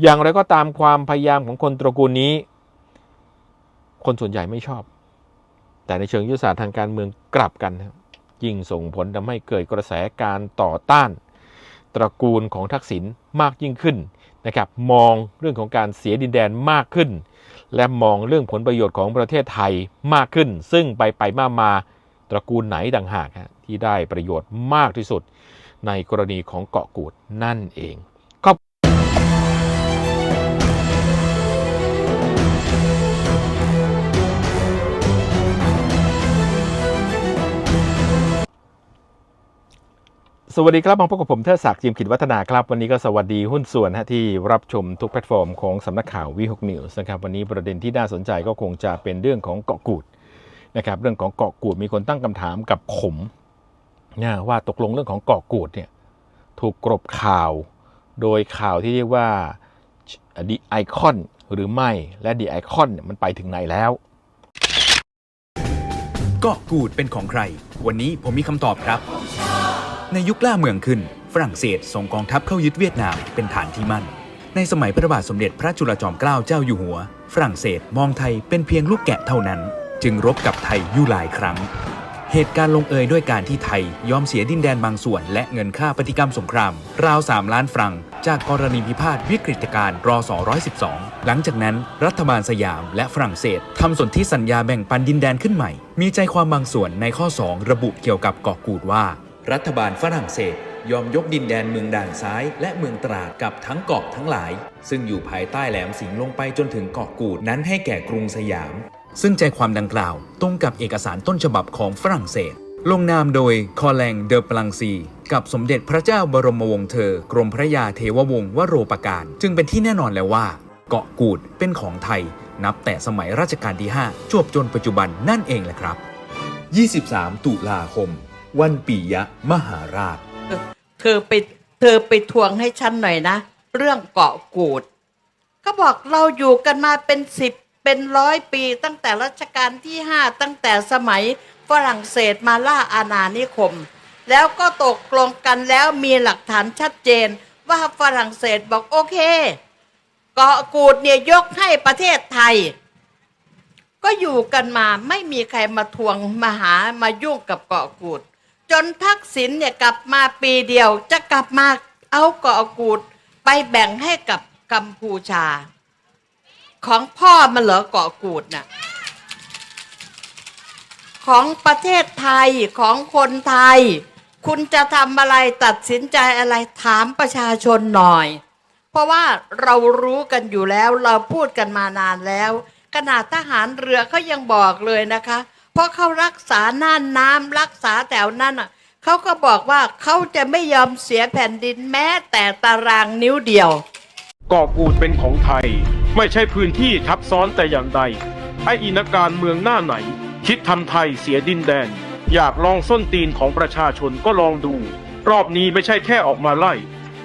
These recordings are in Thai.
อย่างไรก็ตามความพยายามของคนตระกูลนี้ คนส่วนใหญ่ไม่ชอบ แต่ในเชิงยุทธศาสตร์ทางการเมืองกลับกันยิ่งส่งผลทำให้เกิดกระแสการต่อต้าน ตระกูลของทักษิณมากยิ่งขึ้นนะครับมองเรื่องของการเสียดินแดนมากขึ้น และมองเรื่องผลประโยชน์ของประเทศไทยมากขึ้น ซึ่งไปไปมามาตระกูลไหนต่างหากที่ได้ประโยชน์มากที่สุด ในกรณีของเกาะกูดนั่นเอง สวัสดีครับมาพบกับผมเทิดศักดิ์จิมขิดวัฒนาครับ วันนี้ก็สวัสดีหุ้นส่วนฮะที่รับชมทุกแพลตฟอร์มของสำนักข่าววีหกนิวส์นะครับวันนี้ประเด็นที่น่าสนใจก็คงจะเป็นเรื่องของเกาะกูดนะครับเรื่องของเกาะกูดมีคนตั้งคำถามกับผมนะว่าตกลงเรื่องของเกาะกูดเนี่ยถูกกรบข่าว โดยข่าวที่เรียกว่าดีไอคอนหรือไม่และดีไอคอนมันไปถึงไหนแล้วเกาะกูดเป็นของใคร วันนี้ผมมีคำตอบครับ ในยุคล่าเมืองขึ้น ฝรั่งเศสส่งกองทัพเข้ายึดเวียดนามเป็นฐานที่มั่น ในสมัยพระบาทสมเด็จพระจุลจอมเกล้าเจ้าอยู่หัว ฝรั่งเศสมองไทยเป็นเพียงลูกแกะเท่านั้น จึงรบกับไทยอยู่หลายครั้ง เหตุการณ์ลงเอยด้วยการที่ไทยยอมเสียดินแดนบางส่วน และเงินค่าปฏิกรรมสงคราม ราว 3 ล้านฟรังจากกรณีพิพาทวิกฤตการณ์รอ212 หลังจากนั้น รัฐบาลสยามและฝรั่งเศสทำสนธิสัญญาแบ่งปันดินแดนขึ้นใหม่ มีใจความบางส่วนในข้อ 2 ระบุเกี่ยวกับเกาะกูดว่า รัฐบาลฝรั่งเศสยอมยกดินแดนเมืองด่านซ้าย และเมืองตราดกับทั้งเกาะทั้งหลาย ซึ่งอยู่ภายใต้แหลมสิงห์ลงไปจนถึงเกาะกูดนั้นให้แก่กรุงสยาม ซึ่งใจความดังกล่าวตรงกับเอกสารต้นฉบับของฝรั่งเศส ลงนามโดยคอแลงเดอปลังซี กับสมเด็จพระเจ้าบรมวงศ์เธอ กรมพระยาเทววงศ์วโรปการ จึงเป็นที่แน่นอนแล้วว่า เกาะกูดเป็นของไทย นับแต่สมัยรัชกาลที่ 5 จวบจนปัจจุบันนั่นเองแหละครับ 23 ตุลาคม วันปียะมหาราช เธอไปเธอไปทวงให้ฉันหน่อยนะ เรื่องเกาะกูด ก็บอกเราอยู่กันมาเป็นสิบเป็นร้อยปี ตั้งแต่รัชกาลที่ห้าตั้งแต่สมัยฝรั่งเศสมาล่าอาณานิคม แล้วก็ตกลงกันแล้วมีหลักฐานชัดเจนว่าฝรั่งเศสบอกโอเค เกาะกูดเนี่ยยกให้ประเทศไทย ก็อยู่กันมาไม่มีใครมาทวงมาหามายุ่งกับเกาะกูด จนทักษิณเนี่ยกลับมาปีเดียวจะกลับมาเอาเกาะกูดไปแบ่งให้กับกัมพูชา ของพ่อมันเหรอเกาะกูดน่ะของประเทศไทยของคนไทย คุณจะทำอะไรตัดสินใจอะไรถามประชาชนหน่อย เพราะว่าเรารู้กันอยู่แล้วเราพูดกันมานานแล้วขนาดทหารเรือเขายังบอกเลยนะคะ ราะเขารักษาน่านน้ำรักษาแถวนั้นอะเขาก็บอกว่าเขาจะไม่ยอมเสียแผ่นดินแม้แต่ตารางนิ้วเดียวเกาะกูดเป็นของไทย ไม่ใช่พื้นที่ทับซ้อนแต่อย่างใด ไออินการเมืองหน้าไหน คิดทำไทยเสียดินแดน อยากลองส้นตีนของประชาชนก็ลองดู รอบนี้ไม่ใช่แค่ออกมาไล่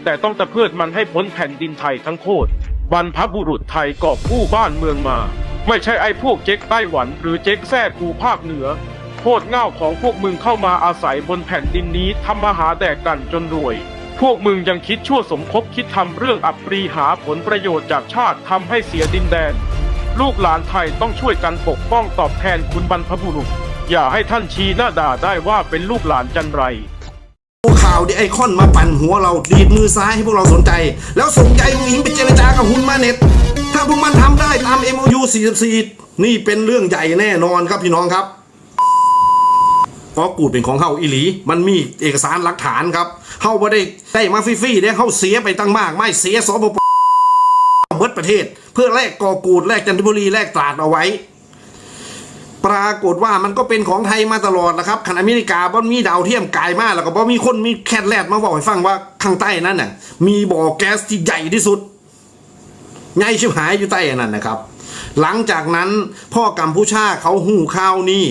แต่ต้องตะเพิดมันให้พ้นแผ่นดินไทยทั้งโคตรบรรพบุรุษไทยกอบกู้บ้านเมืองมา ไม่ใช่ไอ้พวกเจ๊กไต้หวัน หรือเจ๊กแท้กูภาคเหนือโคตรเง่าของพวกมึงเข้ามาอาศัยบนแผ่นดินนี้ทำมาหาแดกกันจนรวย พวกมึงยังคิดชั่วสมคบคิดทำเรื่องอับปรีหาผลประโยชน์จากชาติทำให้เสียดินแดน ลูกหลานไทยต้องช่วยกันปกป้องตอบแทนคุณบรรพบุรุษ อย่าให้ท่านชี้หน้าด่าได้ว่าเป็นลูกหลานจันไรข่าวดิไอคอนมาปั่นหัวเราดีดมือซ้ายให้พวกเราสนใจ แล้วส่งใจผู้หญิงไปเจรจากับหุนมาเน็ต ถ้าพวกมันทำได้ตาม MOU 44 นี่เป็นเรื่องใหญ่แน่นอนครับพี่น้องครับเพราะกูดเป็นของเฮาอิหลี มันมีเอกสารหลักฐานครับเฮาบ่ได้ได้มาฟรีๆได้เฮาเสียไปตั้งมาก ไม่เสียสปปเบิดประเทศ เพื่อแลกกอกูดแลกจันทบุรีแลกตราดเอาไว้ ปรากฏว่ามันก็เป็นของไทยมาตลอดนะครับขณะอเมริกาบ่มีดาวเทียมกายมากแล้วก็บ่มีคนมีแคทแลดมาบอกให้ฟังว่าข้างใต้นั้นน่ะมีบ่อแก๊สที่ใหญ่ที่สุด ใหญ่ชิบหายอยู่ใต้อันนั้นนะครับ หลังจากนั้นพ่อกัมพูชาเขาหูข่าวนี่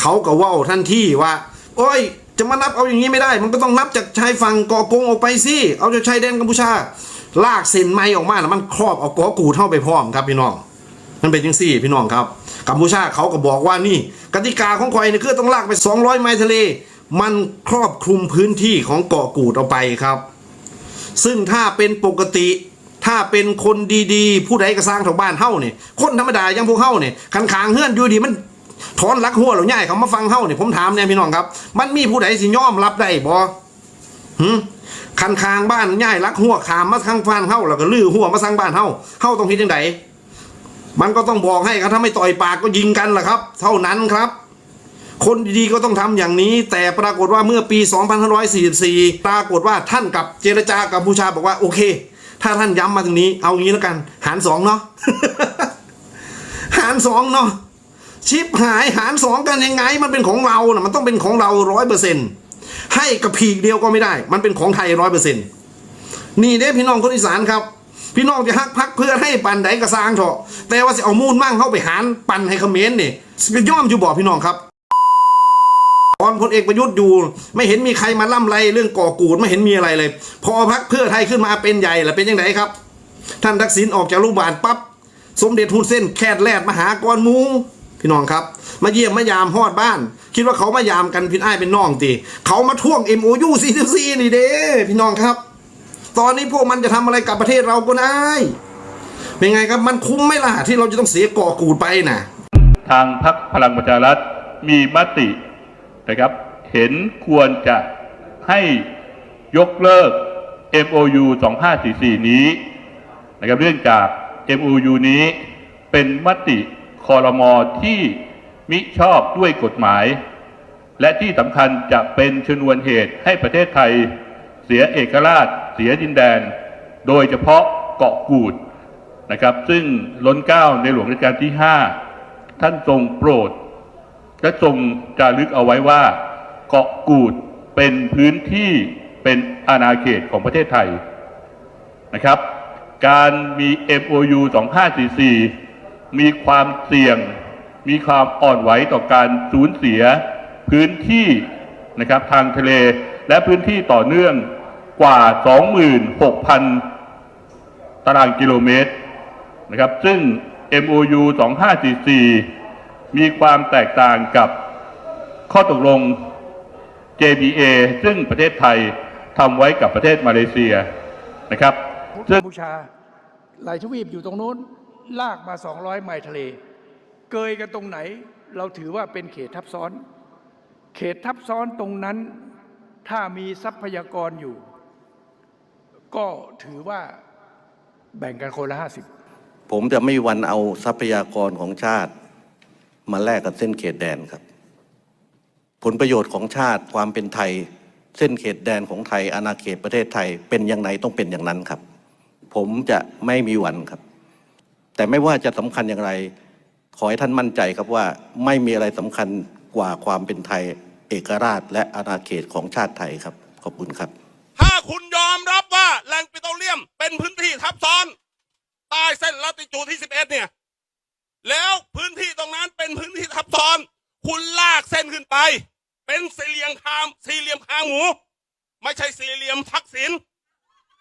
เขาก็ว่าทันที่ว่า โอ้ย จะมานับเอาอย่างนี้ไม่ได้ มันก็ต้องนับจากชายฝั่งกอกงออกไปสิเอาจากชายแดนกัมพูชา ลากเส้นไม้ออกมาแล้วมันครอบเอากอกูเท่าไปพร้อมครับพี่น้องมันเป็นยังสี่พี่น้องครับกัมพูชาเขาก็บอกว่านี่ กติกาของคอยนี่คือต้องลากไป 200 ไมล์ทะเล มันครอบคลุมพื้นที่ของเกาะกูดเอาไปครับ ซึ่งถ้าเป็นปกติ ถ้าเป็นคนดีๆ ผู้ใดก็สร้างแถวบ้านเฮ้าเนี่ยคนธรรมดาอย่างพวกเฮ้าเนี่ยคันคางเฮือนอยู่ดีมันถอนลักหัวหรือง่ายเขามาฟังเฮ้าเนี่ยผมถามเนี่ยพี่น้องครับ มันมีผู้ใดสิยอมรับได้บ่หืมคันคางบ้านง่ายลักหัวขามมาทางบ้านเฮ้าแล้วก็ลื้อหัวมาสร้างบ้านเฮ้าเฮ้าต้องคิดยังไงมันก็ต้องบอกให้ครับถ้าไม่ต่อยปากก็ยิงกันแหละครับ เท่านั้นครับ คนดีๆก็ต้องทำอย่างนี้ แต่ปรากฏว่าเมื่อปี 2544 ปรากฏว่าท่านกับเจรจากับบูชาบอกว่าโอเค ถ้าท่านย้ำมาตรงนี้ เอางี้แล้วกัน หารสองเนาะหารสองเนาะชิปหายหารสองกันยังไง มันเป็นของเรานะมันต้องเป็นของเราร้อยเปอร์เซ็นให้กับผีกเดียวก็ไม่ได้ มันเป็นของไทยร้อยเปอร์เซ็นนี่เด้พี่น้องคนอีสานครับ พี่น้องจะฮักพักเพื่อให้ปันใดกระซางเถอะแต่ว่าจะเอามูลมั่งเข้าไปหารปันให้เขมรนี่จะย่อมอยู่บอกพี่น้องครับ อนพลเอกประยุทธ์อยู่ ไม่เห็นมีใครมาล่ำไรเรื่องก่อกูดไม่เห็นมีอะไรเลย พอพักเพื่อไทยขึ้นมาเป็นใหญ่ล้วเป็นยังไงครับ ท่านทักษิณออกจากโรงพยาบาลปั๊บสมเด็จฮุนเส้นแคดแลดมาหากรมูพี่น้องครับ มาเยี่ยมมายามฮอดบ้าน คิดว่าเขามายามกันพี่อ้ายเป็นน้องตีเขามาท่วง MOU 44นี่เด้พี่น้องครับ ตอนนี้พวกมันจะทำอะไรกับประเทศเราก็ได้เป็นไงครับมันคุ้มไหมล่ะที่เราจะต้องเสียก่อกูดไปน่ะทางพรรคพลังประชารัฐมีมติ นะครับ เห็นควรจะให้ยกเลิก MOU 2544 นี้นะครับเนื่องจาก MOU นี้เป็นมติคอรมอที่มิชอบด้วยกฎหมาย และที่สำคัญจะเป็นชนวนเหตุให้ประเทศไทย เสียเอกราช เสียดินแดน โดยเฉพาะเกาะกูดนะครับ ซึ่งล้นเกล้าในหลวงรัชกาลที่ 5 ท่านทรงโปรด และทรงจารึกเอาไว้ว่า เกาะกูดเป็นพื้นที่เป็นอาณาเขตของประเทศไทยนะครับ การมี MOU 2544 มีความเสี่ยง มีความอ่อนไหวต่อการสูญเสียพื้นที่นะครับทางทะเลและพื้นที่ต่อเนื่องกว่า 26,000 ตารางกิโลเมตรนะครับ ซึ่ง MOU 2544 มีความแตกต่างกับข้อตกลง JBA ซึ่งประเทศไทยทำไว้กับประเทศมาเลเซียนะครับกัมพูชาหลายทวีปอยู่ตรงนู้นลากมา 200 ไมล์ทะเล เกยกันตรงไหน เราถือว่าเป็นเขตทับซ้อน เขตทับซ้อนตรงนั้นถ้ามีทรัพยากรอยู่ ก็ถือว่าแบ่งกันคนละ50ผมจะไม่มีวันเอาทรัพยากรของชาติ มาแลกกับเส้นเขตแดนครับ ผลประโยชน์ของชาติความเป็นไทย เส้นเขตแดนของไทย อาณาเขตประเทศไทยเป็นอย่างไรต้องเป็นอย่างนั้นครับ ผมจะไม่มีวันครับ แต่ไม่ว่าจะสำคัญอย่างไร ขอให้ท่านมั่นใจครับว่าไม่มีอะไรสำคัญกว่าความเป็นไทย เอกราช และอาณาเขตของชาติไทยครับขอบคุณครับ ถ้าคุณยอมรับว่าแหล่งปิโตรเลียมเป็นพื้นที่ทับซ้อนใต้เส้นลัติจูดที่ 11 เนี่ย แล้วพื้นที่ตรงนั้นเป็นพื้นที่ทับซ้อน คุณลากเส้นขึ้นไป เป็นสี่เหลี่ยมคามสี่เหลี่ยมคางหมู ไม่ใช่สี่เหลี่ยมทักษิณ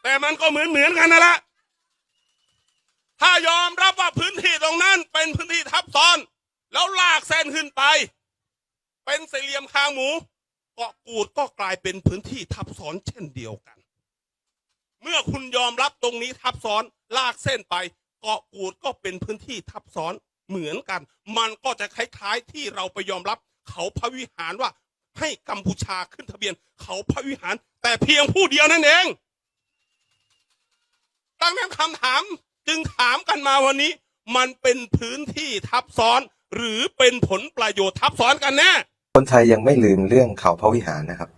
แต่มันก็เหมือนเหมือนกันนั่นแหละถ้ายอมรับว่าพื้นที่ตรงนั้นเป็นพื้นที่ทับซ้อน แล้วลากเส้นขึ้นไป เป็นสี่เหลี่ยมคางหมูเกาะกูดก็กลายเป็นพื้นที่ทับซ้อนเช่นเดียวกัน เมื่อคุณยอมรับตรงนี้ทับซ้อนลากเส้นไป เกาะกูดก็เป็นพื้นที่ทับซ้อน เหมือนกัน มันก็จะคล้ายๆที่เราไปยอมรับ เขาพระวิหารว่าให้กัมพูชาขึ้นทะเบียน เขาพระวิหาร แต่เพียงผู้เดียวนั่นเองดังนั้นคำถามจึงถามกันมาวันนี้ มันเป็นพื้นที่ทับซ้อน หรือเป็นผลประโยชน์ทับซ้อนกันแน่คนไทยยังไม่ลืมเรื่องเขาพระวิหารนะครับ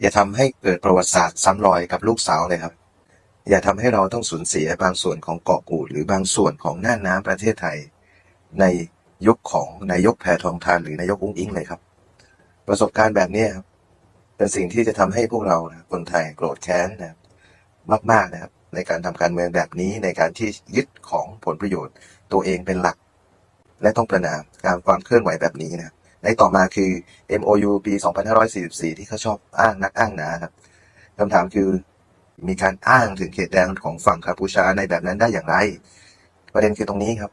อย่าทำให้เกิดประวัติศาสตร์ซ้ำรอยกับลูกสาวเลยครับ อย่าทำให้เราต้องสูญเสียบางส่วนของเกาะกูดหรือบางส่วนของน่านน้ำประเทศไทย ในยุคของนายกแพทองทานหรือนายกอุ้งอิงเลยครับ ประสบการณ์แบบนี้ครับเป็นสิ่งที่จะทำให้พวกเรานะคนไทยโกรธแค้นนะครับมากๆนะครับ ในการทำการเมืองแบบนี้ในการที่ยึดของผลประโยชน์ ตัวเองเป็นหลัก และต้องประนามการความเคลื่อนไหวแบบนี้นะในต่อมาคือ MOU ปี 2544 ที่เขาชอบอ้างนักอ้างหนาครับคำถามคือมีการอ้างถึงเขตแดนของฝั่งกัมพูชาในแบบนั้นได้อย่างไร ประเด็นคือตรงนี้ครับ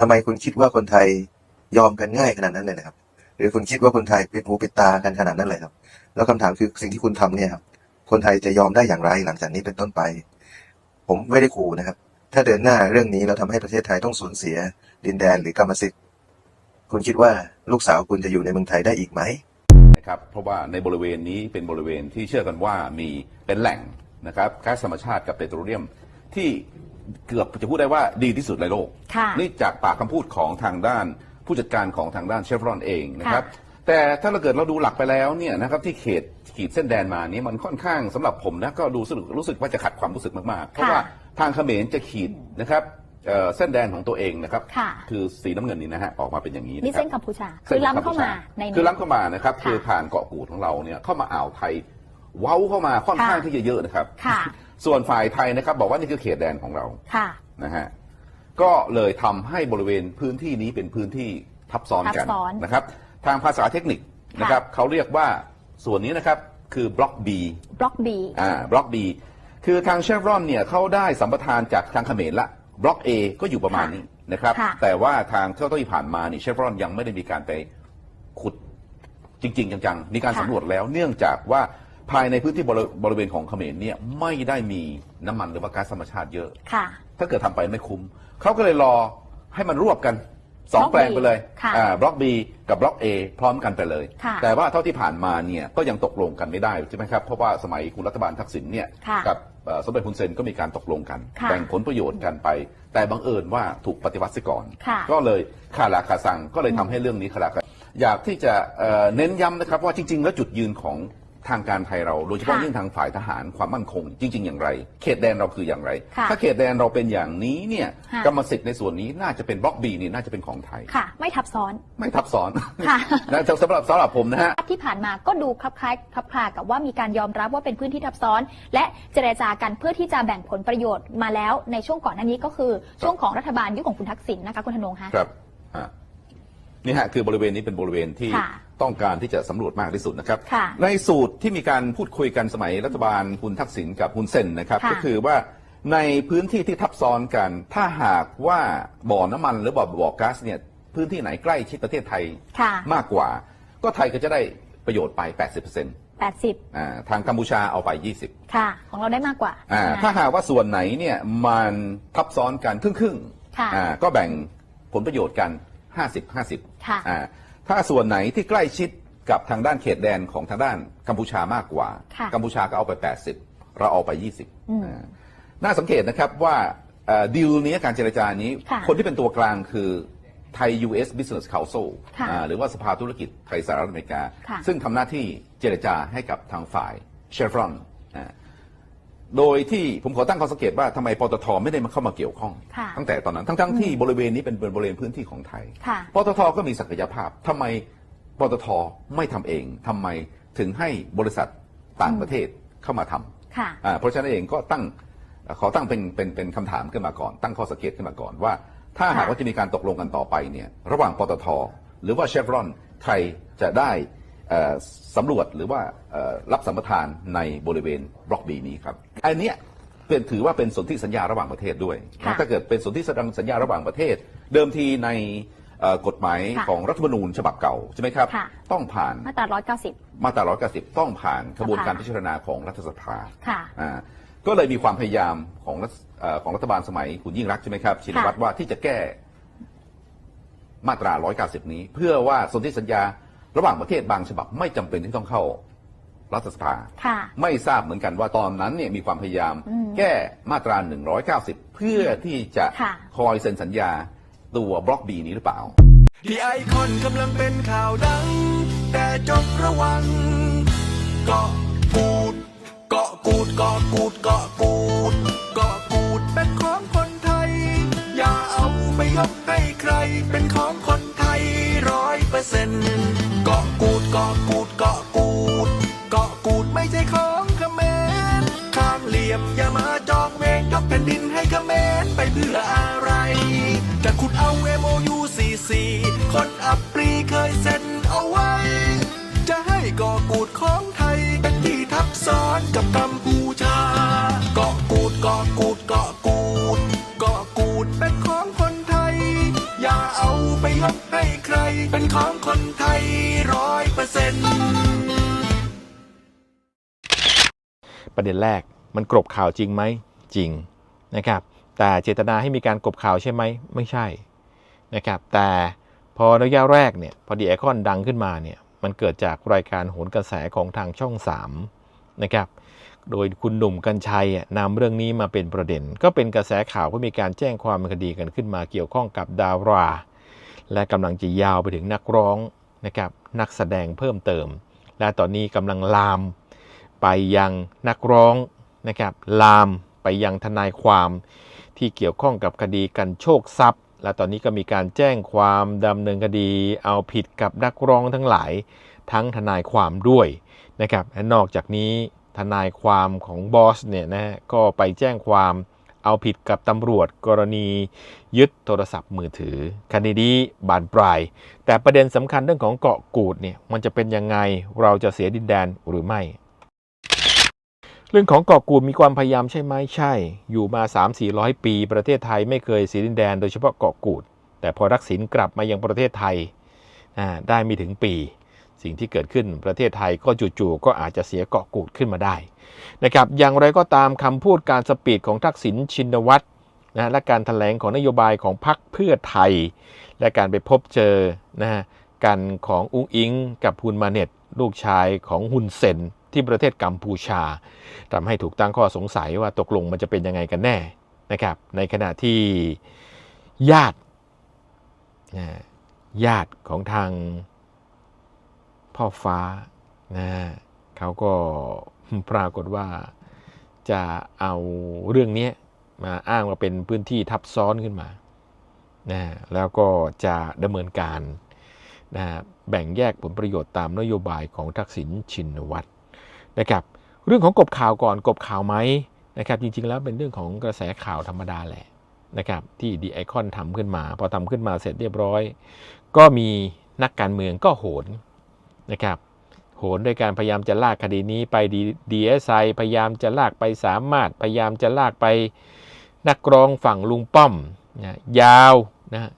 ทำไมคุณคิดว่าคนไทยยอมกันง่ายขนาดนั้นเลยนะครับ หรือคุณคิดว่าคนไทยปิดหูปิดตากันขนาดนั้นเลยครับ แล้วคำถามคือสิ่งที่คุณทำเนี่ยครับคนไทยจะยอมได้อย่างไรหลังจากนี้เป็นต้นไป ผมไม่ได้ขู่นะครับ ถ้าเดินหน้าเรื่องนี้แล้วทำให้ประเทศไทยต้องสูญเสีย ดินแดนหรือกรรมสิทธิ์คุณคิดว่าลูกสาวคุณจะอยู่ในเมืองไทยได้อีกไหมนะครับเพราะว่าในบริเวณนี้เป็นบริเวณที่เชื่อกันว่ามีเป็นแหล่งนะครับก๊าซธรรมชาติกับเปโตรเลียมที่ เกือบจะพูดได้ว่าดีที่สุดในโลก ค่ะนี่จากปากคำพูดของทางด้านผู้จัดการของทางด้านเชฟรอนเองนะครับค่ะแต่ถ้าเราเกิดเราดูหลักไปแล้วเนี่ยนะครับที่เขตขีดเส้นแดนมานี้มันค่อนข้างสำหรับผมนะก็ดูรู้สึกรู้สึกว่าจะขัดความรู้สึกมากๆ เพราะว่าทางเขมรจะขีดนะครับเอ่อเส้นแดนของตัวเองนะครับค่ะ คือสีน้ำเงินนี้นะฮะออกมาเป็นอย่างนี้นี่นะครัเส้บ นกัมพูชา คือล้ำเข้ามาในนี้ คือล้ำเข้ามานะครับค่ะ คือผ่านเกาะกูดของเราเนี่ยเข้ามาอ่าวไทย เว้าเข้ามาค่อนข้างค่ะที่จะเยอะนะครับ ค่ะ ส่วนฝ่ายไทยนะครับ บอกว่านี่คือเขตแดนของเราค่ะ นะฮะก็เลยทำให้บริเวณพื้นที่นี้เป็นพื้นที่ทับซ้อนกันทับซ้อน นะครับ ทางภาษาเทคนิคนะครับเขาเรียกว่าส่วนนี้นะครับคือบล็อก B บล็อกบี อ่าบล็อก B คือทางเชฟรอนเนี่ยเขาได้สัมปทานจากทางเขมรละบล็อก A ก็อยู่ประมาณนี้นะครับ ค่ะ แต่ว่าทางเท่าที่ผ่านมานี่เชฟรอนยังไม่ได้มีการไปขุดจริง ๆ จังๆ มีการสำรวจแล้วเนื่องจากว่า ภายในพื้นที่บริบริเวณของเขมรเนี่ยไม่ได้มีน้ำมันหรือว่าก๊าซธรรมชาติเยอะ ค่ะ ถ้าเกิดทำไปไม่คุ้ม เขาก็เลยรอให้มันรวบกันสองบล็อกแปลงไปเลยค่ะอ่าบล็อก B กับบล็อก A พร้อมกันไปเลย ค่ะแต่ว่าเท่าที่ผ่านมาเนี่ยก็ยังตกลงกันไม่ได้ใช่ไหมครับ เพราะว่าสมัยคุณรัฐบาลทักษิณเนี่ยค่ะกับเอ่อสมเด็จฮุนเซนก็มีการตกลงกัน ค่ะแบ่งผลประโยชน์กันไป แต่บังเอิญว่าถูกปฏิวัติเสียก่อน ค่ะ ก็เลยคาราคาซังก็เลยทำให้เรื่องนี้คาราคาอยากที่จะเอ่อเน้นย้ำนะครับว่าจริง ๆ แล้วจุดยืนของ ทางการไทยเราโดยเฉพาะค่ะยิ่งทางฝ่ายทหารความมั่นคง จริง ๆ อย่างไร เขตแดนเราคืออย่างไรค่ะถ้าเขตแดนเราเป็นอย่างนี้เนี่ยค่ะกรรมสิทธิ์ในส่วนนี้น่าจะเป็นบล็อกบีนี่น่าจะเป็นของไทยค่ะ ไม่ทับซ้อนไม่ทับซ้อนค่ะนะสำหรับสำหรับผมนะฮะที่ผ่านมาก็ดูคลับคล้ายคลับคลากับว่ามีการยอมรับว่าเป็นพื้นที่ทับซ้อน และเจรจากันเพื่อที่จะแบ่งผลประโยชน์มาแล้วในช่วงก่อนหน้านี้ก็คือช่วงของรัฐบาลยุคของคุณทักษิณนะคะคุณธนงคะครับอะ นี่ฮะคือบริเวณนี้เป็นบริเวณที่ค่ะต้องการที่จะสำรวจมากที่สุดนะครับ ค่ะ ในสูตรที่มีการพูดคุยกันสมัยรัฐบาลคุณทักษิณกับคุณเซนนะครับ ค่ะก็คือว่าในพื้นที่ที่ทับซ้อนกัน ถ้าหากว่าบ่อน้ำมันหรือบ่อบ่อก๊าซเนี่ยพื้นที่ไหนใกล้ชิดประเทศไทยค่ะ มากกว่า ก็ไทยก็จะได้ประโยชน์ไป 80% 80 อ่าทางกัมพูชาเอาไป 20 ค่ะ ของเราได้มากกว่าอ่าใช่ไหมถ้าหากว่าส่วนไหนเนี่ยมันทับซ้อนกันครึ่งครึ่งๆค่ะ อ่าก็แบ่งผลประโยชน์กัน 50 50ค่ะ อ่าถ้าส่วนไหนที่ใกล้ชิดกับทางด้านเขตแดนของทางด้านกัมพูชามากกว่า ค่ะกัมพูชาก็เอาไป 80 เราเอาไปอืม20อ่าน่าสังเกตนะครับว่าดีลนี้การเจรจานี้ ค่ะคนที่เป็นตัวกลางคือไทย US Business Council ค่ะอ่าหรือว่าสภาธุรกิจไทยสหรัฐอเมริกา ค่ะ ซึ่งทำหน้าที่เจรจาให้กับทางฝ่ายเชฟรอน โดยที่ผมขอตั้งข้อสังเกตว่าทำไมปตทไม่ได้มาเข้ามาเกี่ยวข้อง ค่ะตั้งแต่ตอนนั้นทั้งๆที่บริเวณนี้เป็นบริเวณพื้นที่ของไทยค่ะ ปตทก็มีศักยภาพทำไมปตทไม่ทำเองทำไมถึงให้บริษัทต่างประเทศเข้ามาทำ ค่ะ อ่าเพราะฉะนั้นเองก็ตั้งขอตั้งเป็นเป็นเป็นคำถามขึ้นมาก่อน ตั้งข้อสังเกตขึ้นมาก่อนว่า ถ้าหากค่ะว่าจะมีการตกลงกันต่อไปเนี่ยระหว่างปตท หรือว่าเชฟรอนใครจะได้เอ่อ สำรวจหรือว่าเอ่อรับสัมปทานในบริเวณบล็อกบีนี้ครับอันเนี้ยเป็นถือว่าเป็นสนธิสัญญาระหว่างประเทศด้วยค่ะนะถ้าเกิดเป็นสนธิสัญญาระหว่างประเทศ เดิมทีในเอ่อกฎหมายค่ะของรัฐธรรมนูญฉบับเก่าใช่ไหมครับค่ะต้องผ่านมาตรา 190 มาตรา 190 ต้องผ่านกระบวนการสภาพิจารณาของรัฐสภาค่ะอ่าก็เลยมีความพยายามของรัฐเอ่อของรัฐบาลสมัยคุณยิ่งรักษณ์ใช่ไหมครับชินวัตรว่าที่จะแก้มาตรา 190 นี้ เพื่อว่าสนธิสัญญา ระหว่างประเทศบางฉบับไม่จำเป็นที่ต้องเข้ารัฐสภา ค่ะ ไม่ทราบเหมือนกันว่าตอนนั้นเนี่ยมีความพยายาม อืมแก้มาตรา 190 เพื่อที่จะค่ะ คอยเซ็นสัญญาตัวบล็อกบีนี้หรือเปล่าที่ไอคอนกำลังเป็นข่าวดัง แต่จงระวังเกาะกูดเกาะกูดเกาะกูดเกาะกูดเกาะกูดเป็นของคนไทย อย่าเอาไปยกให้ใคร เป็นของคนไทยร้อยเปอร์เซ็นต์เกาะกูดเกาะกูดเกาะกูดเกาะกูดไม่ใช่ของเขมรข้างเหลี่ยมอย่ามาจองเวรยกแผ่นดินให้เขมรไปเพื่ออะไร จะขุดเอา MOU 44คนอับปรีเคยเซ็นเอาไว้ จะให้ก่อกูดของไทยเป็นที่ทับซ้อนกับกัมพู ของคนไทยร้อยเปอร์เซ็นต์ประเด็นแรกมันกรบข่าวจริงไหมจริงนะครับ แต่เจตนาให้มีการกรบข่าวใช่ไหมไม่ใช่นะครับ แต่พอระยะแรกเนี่ยพอดีไอคอนดังขึ้นมาเนี่ยมันเกิดจากรายการโหนกระแสของทางช่อง 3 นะครับ โดยคุณหนุ่มกัญชัยนำเรื่องนี้มาเป็นประเด็น ก็เป็นกระแสข่าวว่มีการแจ้งความคดีกันขึ้นมาเกี่ยวข้องกับดารา และกำลังจะยาวไปถึงนักร้องนะครับนักแสดงเพิ่มเติม และตอนนี้กำลังลามไปยังนักร้องนะครับลามไปยังทนายความที่เกี่ยวข้องกับคดีกันโชคทรัพย์ และตอนนี้ก็มีการแจ้งความดำเนินคดีเอาผิดกับนักร้องทั้งหลาย ทั้งทนายความด้วยนะครับและนอกจากนี้ทนายความของบอสเนี่ยนะฮะก็ไปแจ้งความ เอาผิดกับตำรวจกรณียึดโทรศัพท์มือถือคดีนี้บานปลาย แต่ประเด็นสำคัญเรื่องของเกาะกูดเนี่ยมันจะเป็นยังไงเราจะเสียดินแดนหรือไม่ เรื่องของเกาะกูดมีความพยายามใช่ไหมใช่ อยู่มา 3-400 ปี ประเทศไทยไม่เคยเสียดินแดน โดยเฉพาะเกาะกูด แต่พอทักษิณกลับมายังประเทศไทยได้ไม่ถึงปี สิ่งที่เกิดขึ้นประเทศไทยก็จู่ๆก็อาจจะเสียเกาะกูดขึ้นมาได้นะครับอย่างไรก็ตามคำพูดการสปีดของทักษิณชินวัตรนะและการถแถลงของนโยบายของพรรคเพื่อไทย และการไปพบเจอนะฮะกันของอุ้งอิงกับฮุนมาเน็ต ลูกชายของฮุนเซนที่ประเทศกัมพูชาทำให้ถูกตั้งข้อสงสัยว่าตกลงมันจะเป็นยังไงกันแน่นะครับในขณะที่ญาติญาติของทาง พ่อฟ้านะเขาก็ปรากฏว่าจะเอาเรื่องนี้มาอ้างว่าเป็นพื้นที่ทับซ้อนขึ้นมานะแล้วก็จะดำเนินการนะแบ่งแยกผลประโยชน์ตามนโยบายของทักษิณชินวัตรนะครับเรื่องของกบข่าวก่อนกบข่าวไหมนะครับจริงๆแล้วเป็นเรื่องของกระแสข่าวธรรมดาแหละนะครับที่ดีไอคอนทำขึ้นมา พอทำขึ้นมาเสร็จเรียบร้อย ก็มีนักการเมืองก็โหน นะครับโหนโดยการพยายามจะลากคดีนี้ไปดีเอสไอพยายามจะลากไปสามารถ พยายามจะลากไปนักร้องฝั่งลุงป้อมนะยาวนะ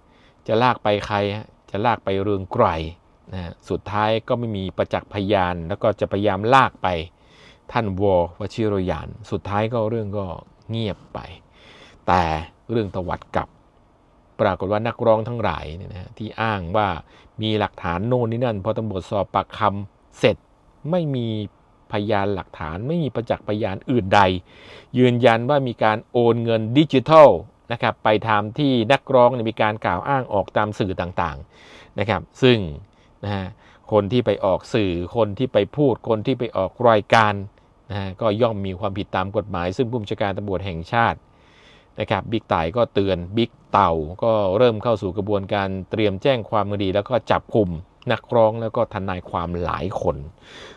จะลากไปใครฮะจะลากไปเรืองไกรนะสุดท้ายก็ไม่มีประจักษ์พยาน แล้วก็จะพยายามลากไปท่านวอวชิรยาน สุดท้ายก็เรื่องก็เงียบไป แต่เรื่องตวัดกลับ ปรากฏว่านักร้องทั้งหลายเนี่ยนะที่อ้างว่ามีหลักฐานโน่นนี่นั่นพอตำรวจสอบปากคำเสร็จไม่มีพยานหลักฐานไม่มีประจักษ์พยานอื่นใด ยืนยันว่ามีการโอนเงินดิจิทัลนะครับไปทำที่นักร้องมีการกล่าวอ้างออกตามสื่อต่างๆนะครับ ซึ่งนะฮะคนที่ไปออกสื่อคนที่ไปพูดคนที่ไปออกรายการนะฮะก็ย่อมมีความผิดตามกฎหมาย ซึ่งผู้บัญชาการตำรวจแห่งชาติ นะครับบิ๊กต่ายก็เตือนบิ๊กเต่าก็เริ่มเข้าสู่กระบวนการเตรียมแจ้งความคดี แล้วก็จับกลุ่มนักร้องแล้วก็ทนายความหลายคน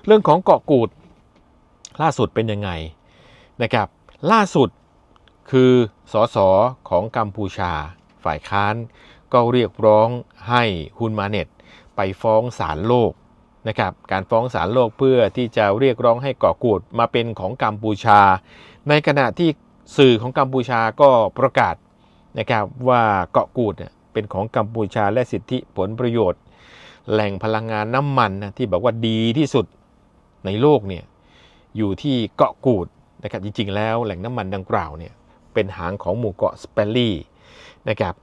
เรื่องของเกาะกูดล่าสุดเป็นยังไงนะครับล่าสุดคือสสของกัมพูชาฝ่ายค้าน ก็เรียกร้องให้ฮุนมาเน็ตไปฟ้องศาลโลกนะครับการฟ้องศาลโลกเพื่อที่จะเรียกร้องให้เกาะกูดมาเป็นของกัมพูชา ในขณะที่ สื่อของกัมพูชาก็ประกาศนะครับว่าเกาะกูดเนี่ยเป็นของกัมพูชาและสิทธิผลประโยชน์ แหล่งพลังงานน้ำมันนะที่บอกว่าดีที่สุดในโลกเนี่ยอยู่ที่เกาะกูดนะครับจริงๆ แล้วแหล่งน้ำมันดังกล่าวเนี่ยเป็นหางของหมู่เกาะสเปลลี่นะครับ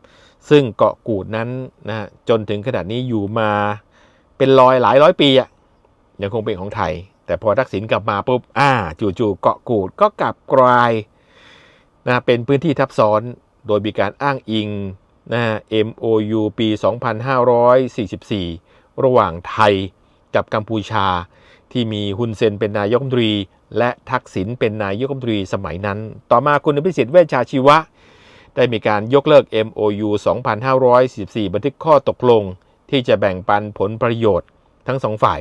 ซึ่งเกาะกูดนั้นนะจนถึงขนาดนี้อยู่มาเป็นรอยหลายร้อยปีอะยังคงเป็นของไทย แต่พอทักษิณกลับมาปุ๊บอ่าจู่ๆเกาะกูดก็กลับกลาย นะเป็นพื้นที่ทับซ้อนโดยมีการอ้างอิงนะ MOU ปี 2544 ระหว่างไทยกับกัมพูชา ที่มีฮุนเซนเป็นนายกรัฐมนตรี และทักษิณเป็นนายกรัฐมนตรีสมัยนั้น ต่อมาคุณพิสิทธิ์เวชชาชีวะ ได้มีการยกเลิก MOU 2544 บันทึกข้อตกลง ที่จะแบ่งปันผลประโยชน์ทั้งสองฝ่าย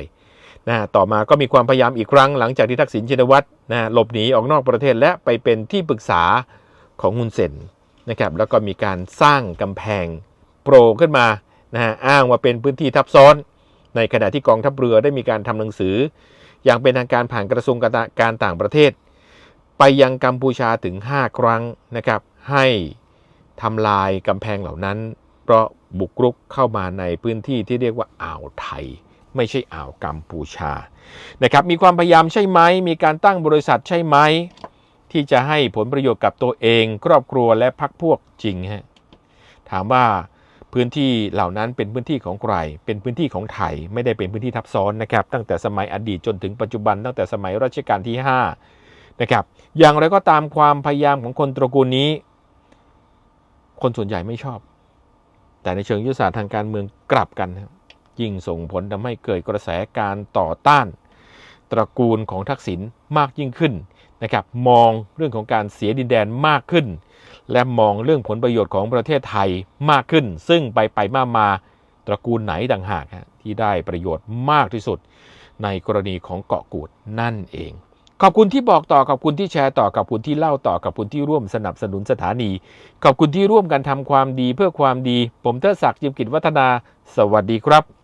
นะต่อมาก็มีความพยายามอีกครั้งหลังจากที่ทักษิณชินวัตรนะหลบหนีออกนอกประเทศและไปเป็นที่ปรึกษาของฮุนเซนนะครับแล้วก็มีการสร้างกำแพงโปรขึ้นมานะฮะอ้างว่าเป็นพื้นที่ทับซ้อน ในขณะที่กองทัพเรือได้มีการทำหนังสือ อย่างเป็นทางการผ่านกระทรวงการต่างประเทศ ไปยังกัมพูชาถึง 5 ครั้งนะครับให้ทำลายกำแพงเหล่านั้น เพราะบุกรุกเข้ามาในพื้นที่ที่เรียกว่าอ่าวไทย ไม่ใช่อ่าวกัมพูชานะครับมีความพยายามใช่ไหม มีการตั้งบริษัทใช่ไหม ที่จะให้ผลประโยชน์กับตัวเอง ครอบครัวและพรรคพวกจริงฮะถามว่าพื้นที่เหล่านั้นเป็นพื้นที่ของใคร เป็นพื้นที่ของไทย ไม่ได้เป็นพื้นที่ทับซ้อนนะครับ ตั้งแต่สมัยอดีตจนถึงปัจจุบัน ตั้งแต่สมัยรัชกาลที่5นะครับ อย่างไรก็ตามความพยายามของคนตระกูลนี้ คนส่วนใหญ่ไม่ชอบ แต่ในเชิงยุทธศาสตร์ทางการเมืองกลับกันครับ ยิ่งส่งผลทำให้เกิดกระแสการต่อต้าน ตระกูลของทักษิณมากยิ่งขึ้นนะครับมองเรื่องของการเสียดินแดนมากขึ้น และมองเรื่องผลประโยชน์ของประเทศไทยมากขึ้น ซึ่งไปไปมามาตระกูลไหนต่างหากที่ได้ประโยชน์มากที่สุด ในกรณีของเกาะกูดนั่นเอง ขอบคุณที่บอกต่อขอบคุณที่แชร์ต่อขอบคุณที่เล่าต่อขอบคุณที่ร่วมสนับสนุนสถานี ขอบคุณที่ร่วมกันทำความดีเพื่อความดี ผมเทดศักดิ์จิมกิจวัฒนา สวัสดีครับ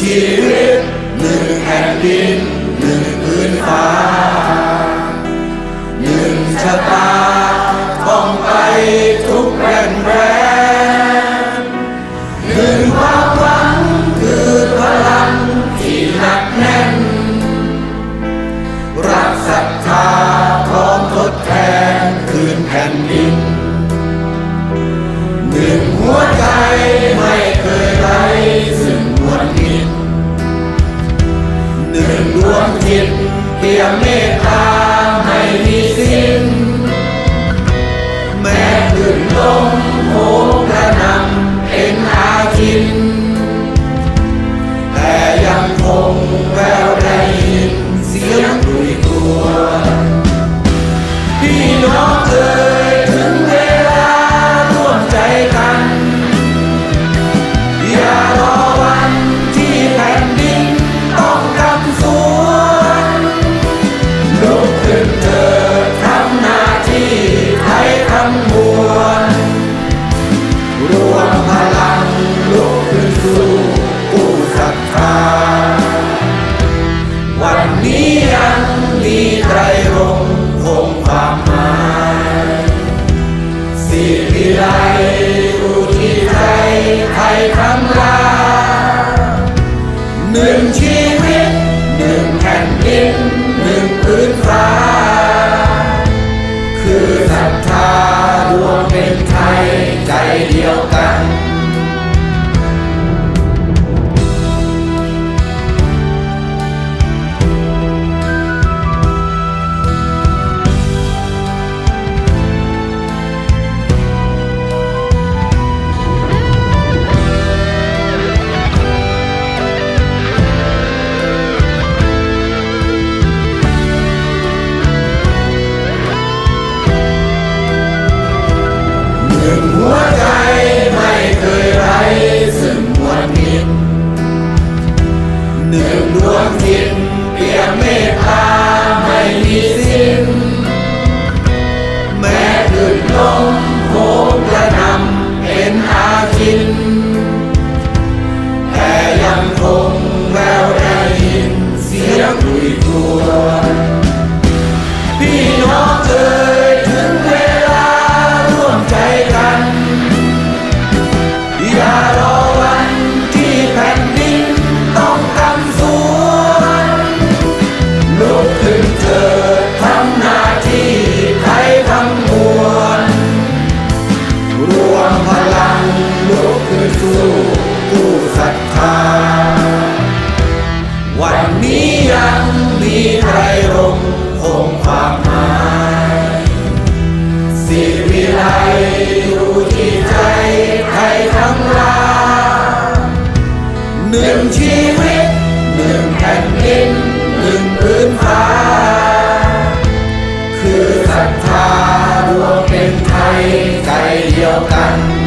tears. ตื่งดวงจิตเพียงเมตตา ร่คงความหมายสิวิไลอุทิไทยไทยคำลาหนึ่งชีวิตหนึ่งแผ่นดินหนึ่งพื้นฟ้า คือศรัทธารวมเป็นไทยใจเดียวกัน ถึงหัวใจไม่เคยไร้ซึ่งมวลมิตหนึ่งดวงจิตเปียกเมตตา สู้ผู้ศรัทธา วันนี้ยังมีใครรงคงความหมายสิวิไลรู้ที่ใจใครทั้งลาหนึ่งชีวิตหนึ่งแผ่นดินหนึ่งพื้นฟ้า คือศรัทธารวมเป็นไทยใจเดียวกัน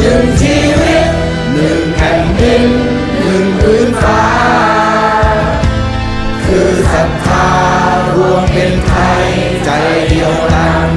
หนึ่งชีวิตหนึ่งแผ่นดินหนึ่งพื้นฟ้า คือศรัทธารวมเป็นไทยใจเดียวกัน